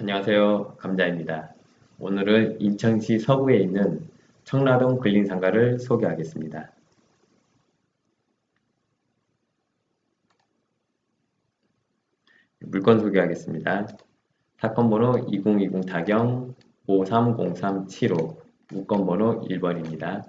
안녕하세요. 감자입니다. 오늘은 인천시 서구에 있는 청라동 근린상가를 소개하겠습니다. 물건 소개하겠습니다. 사건 번호 2020 타경 530375 물건 번호 1번입니다.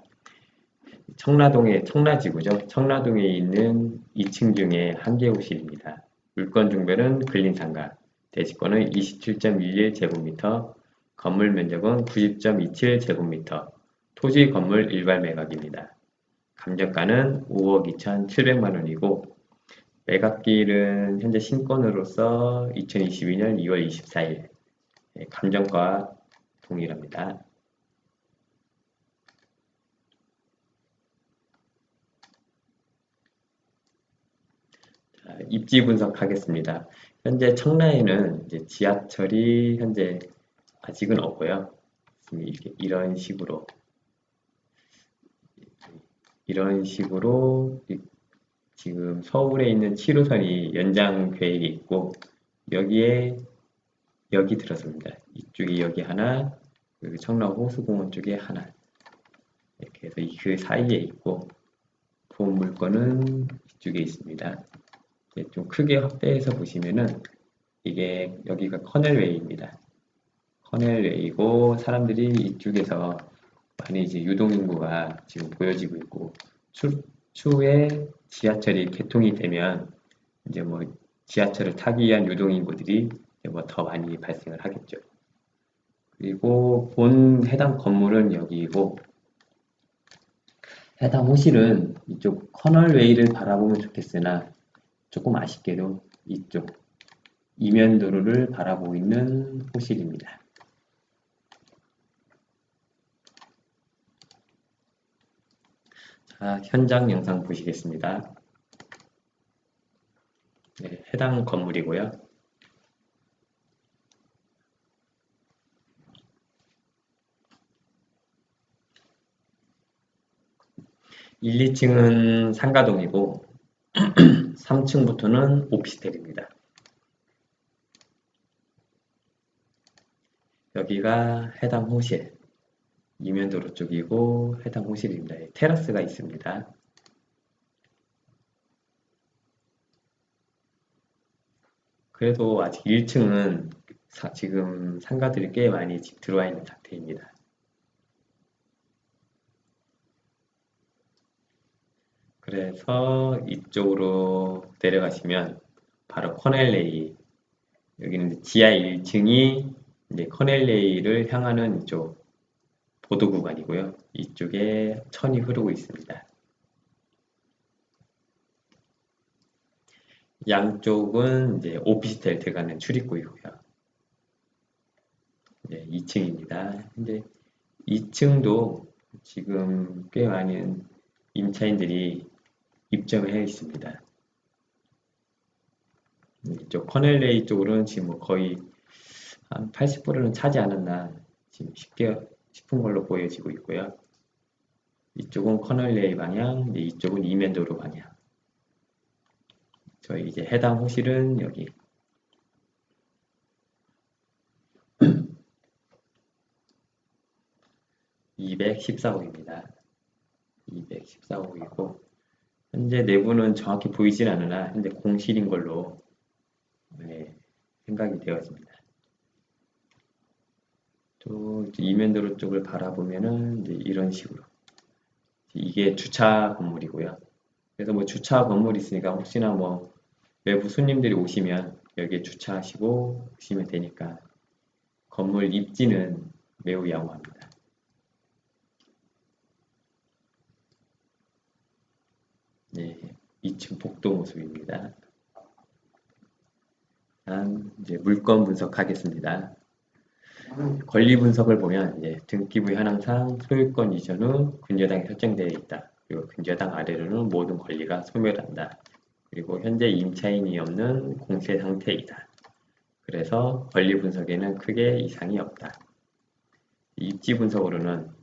청라동의 청라지구죠. 청라동에 있는 2층 중에 한 개 호실입니다. 물건 중별은 근린상가, 대지권은 27.11제곱미터, 건물 면적은 90.27제곱미터, 토지 건물 일괄 매각입니다. 감정가는 5억 2,700만 원이고 매각기일은 현재 신권으로서 2022년 2월 24일 감정가 동일합니다. 입지 분석하겠습니다. 현재 청라에는 이제 지하철이 현재 아직은 없고요. 이렇게 이런 식으로 이런 식으로 지금 서울에 있는 7호선이 연장 계획이 있고 여기에 여기 들어섭니다. 이쪽이 여기 하나, 그리고 청라 호수공원 쪽에 하나 이렇게 해서 그 사이에 있고 본 물건은 이쪽에 있습니다. 좀 크게 확대해서 보시면은 이게 여기가 커넬웨이입니다. 커넬웨이고 사람들이 이쪽에서 많이 이제 유동인구가 지금 보여지고 있고 추, 추후에 지하철이 개통이 되면 이제 뭐 지하철을 타기 위한 유동인구들이 뭐 더 많이 발생을 하겠죠. 그리고 본 해당 건물은 여기고 해당 호실은 이쪽 커널웨이를 바라보면 좋겠으나 조금 아쉽게도 이쪽 이면도로를 바라보고 있는 호실입니다. 자, 현장 영상 보시겠습니다. 네, 해당 건물이고요. 1, 2층은 상가동이고 3층부터는 오피스텔입니다. 여기가 해당 호실, 이면도로 쪽이고 해당 호실입니다. 테라스가 있습니다. 그래도 아직 1층은 지금 상가들이 꽤 많이 들어와 있는 상태입니다. 그래서 이쪽으로 내려가시면 바로 커넬레이 여기는 지하 1층이 이제 커넬레이를 향하는 이쪽 보도 구간이고요. 이쪽에 천이 흐르고 있습니다. 양쪽은 이제 오피스텔 들어가는 출입구이고요. 네, 2층입니다. 근데 2층도 지금 꽤 많은 임차인들이 입점을 해 있습니다. 이쪽 커넬레이 쪽으로는 지금 뭐 거의 한 80%는 차지 않았나 지금 쉽게 싶은 걸로 보여지고 있고요. 이쪽은 커널레이 방향, 이쪽은 이면도로 방향. 저희 이제 해당 호실은 여기 214호입니다. 214호이고 현재 내부는 정확히 보이진 않으나 현재 공실인 걸로 네, 생각이 되었습니다. 또 이면도로 쪽을 바라보면은 이런 식으로 이게 주차 건물이고요. 그래서 뭐 주차 건물이 있으니까 혹시나 뭐 외부 손님들이 오시면 여기에 주차하시고 오시면 되니까 건물 입지는 매우 양호합니다. 네, 2층 복도 모습입니다. 다음 이제 물건 분석하겠습니다. 권리 분석을 보면 이제 등기부 현황상 소유권 이전 후 근저당이 설정되어 있다. 그리고 근저당 아래로는 모든 권리가 소멸한다. 그리고 현재 임차인이 없는 공세 상태이다. 그래서 권리 분석에는 크게 이상이 없다. 입지 분석으로는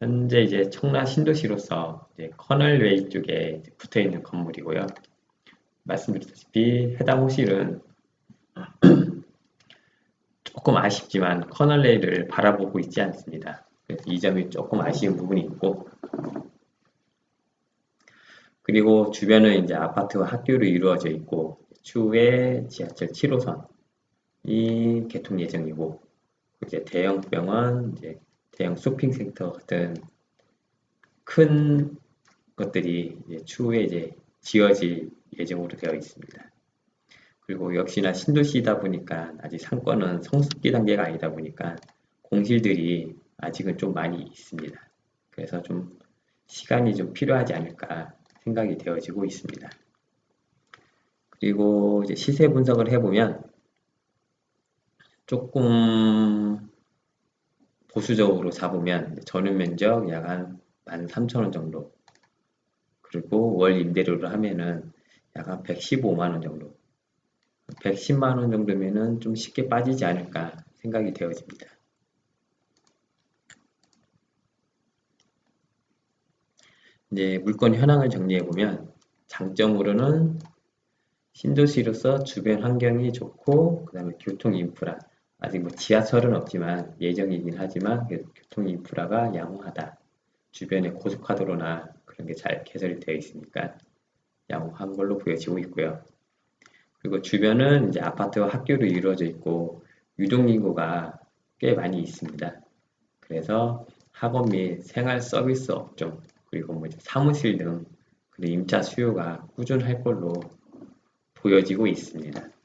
현재 이제 청라 신도시로서 이제 커널웨이 쪽에 붙어 있는 건물이고요. 말씀드렸다시피 해당 호실은 조금 아쉽지만 커널레이를 바라보고 있지 않습니다. 이 점이 조금 아쉬운 부분이 있고 그리고 주변은 이제 아파트와 학교로 이루어져 있고 추후에 지하철 7호선이 개통 예정이고 이제 대형 병원, 이제 대형 쇼핑센터 같은 큰 것들이 이제 추후에 이제 지어질 예정으로 되어 있습니다. 그리고 역시나 신도시이다 보니까 아직 상권은 성숙기 단계가 아니다 보니까 공실들이 아직은 좀 많이 있습니다. 그래서 좀 시간이 좀 필요하지 않을까 생각이 되어지고 있습니다. 그리고 이제 시세 분석을 해보면 조금 보수적으로 잡으면 전용 면적 약 한 13,000원 정도 그리고 월 임대료를 하면은 약 한 115만원 정도 110만원 정도면은 좀 쉽게 빠지지 않을까 생각이 되어집니다. 이제 물건 현황을 정리해보면 장점으로는 신도시로서 주변 환경이 좋고 그 다음에 교통 인프라 아직 뭐 지하철은 없지만 예정이긴 하지만 교통 인프라가 양호하다 주변에 고속화도로나 그런 게 잘 개설이 되어 있으니까 양호한 걸로 보여지고 있고요. 그리고 주변은 이제 아파트와 학교로 이루어져 있고 유동 인구가 꽤 많이 있습니다. 그래서 학원 및 생활 서비스 업종 그리고 뭐 사무실 등 그리고 임차 수요가 꾸준할 걸로 보여지고 있습니다.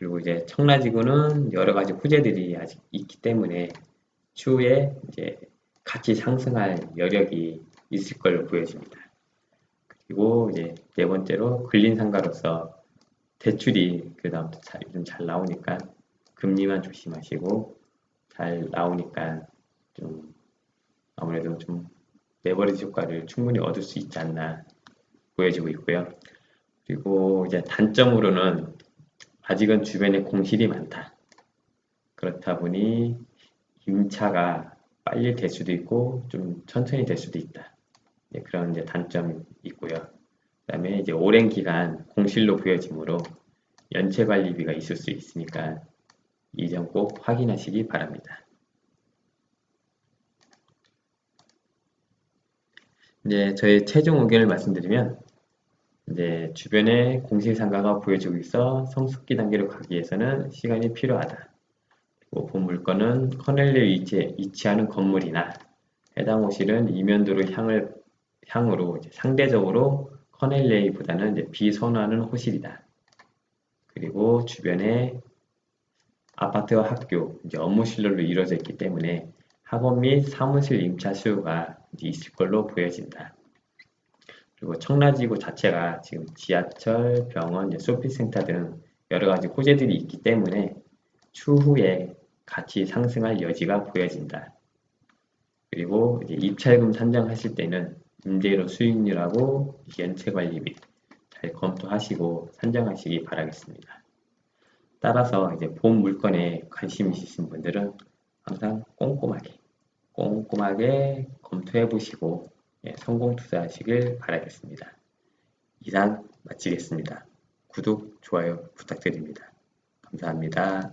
그리고 이제 청라지구는 여러 가지 호재들이 아직 있기 때문에 추후에 이제 같이 상승할 여력이 있을 걸로 보여집니다. 그리고 이제 네 번째로 근린상가로서 대출이 그다음부터 잘, 좀 잘 나오니까 금리만 조심하시고 잘 나오니까 좀 아무래도 좀 레버리지 효과를 충분히 얻을 수 있지 않나 보여지고 있고요. 그리고 이제 단점으로는 아직은 주변에 공실이 많다. 그렇다 보니 임차가 빨리 될 수도 있고 좀 천천히 될 수도 있다. 네, 그런 이제 단점이 있고요. 그다음에 이제 오랜 기간 공실로 보여지므로 연체 관리비가 있을 수 있으니까 이 점 꼭 확인하시기 바랍니다. 이제 저의 최종 의견을 말씀드리면 이제 주변에 공실상가가 보여지고 있어 성숙기 단계로 가기 위해서는 시간이 필요하다. 그리고 본 물건은 커넬리에 위치, 위치하는 건물이나 해당 호실은 이면도로 향을, 향으로 상대적으로 커넬레이보다는 비선호하는 호실이다. 그리고 주변에 아파트와 학교, 이제 업무실로 이루어져 있기 때문에 학원 및 사무실 임차 수요가 있을 걸로 보여진다. 그리고 청라지구 자체가 지금 지하철, 병원, 쇼핑센터 등 여러 가지 호재들이 있기 때문에 추후에 같이 상승할 여지가 보여진다. 그리고 입찰금 산정하실 때는 임대료 수익률하고 연체 관리비 잘 검토하시고 산정하시기 바라겠습니다. 따라서 이제 본 물건에 관심 있으신 분들은 항상 꼼꼼하게 꼼꼼하게 검토해 보시고 예, 성공 투자하시길 바라겠습니다. 이상 마치겠습니다. 구독, 좋아요 부탁드립니다. 감사합니다.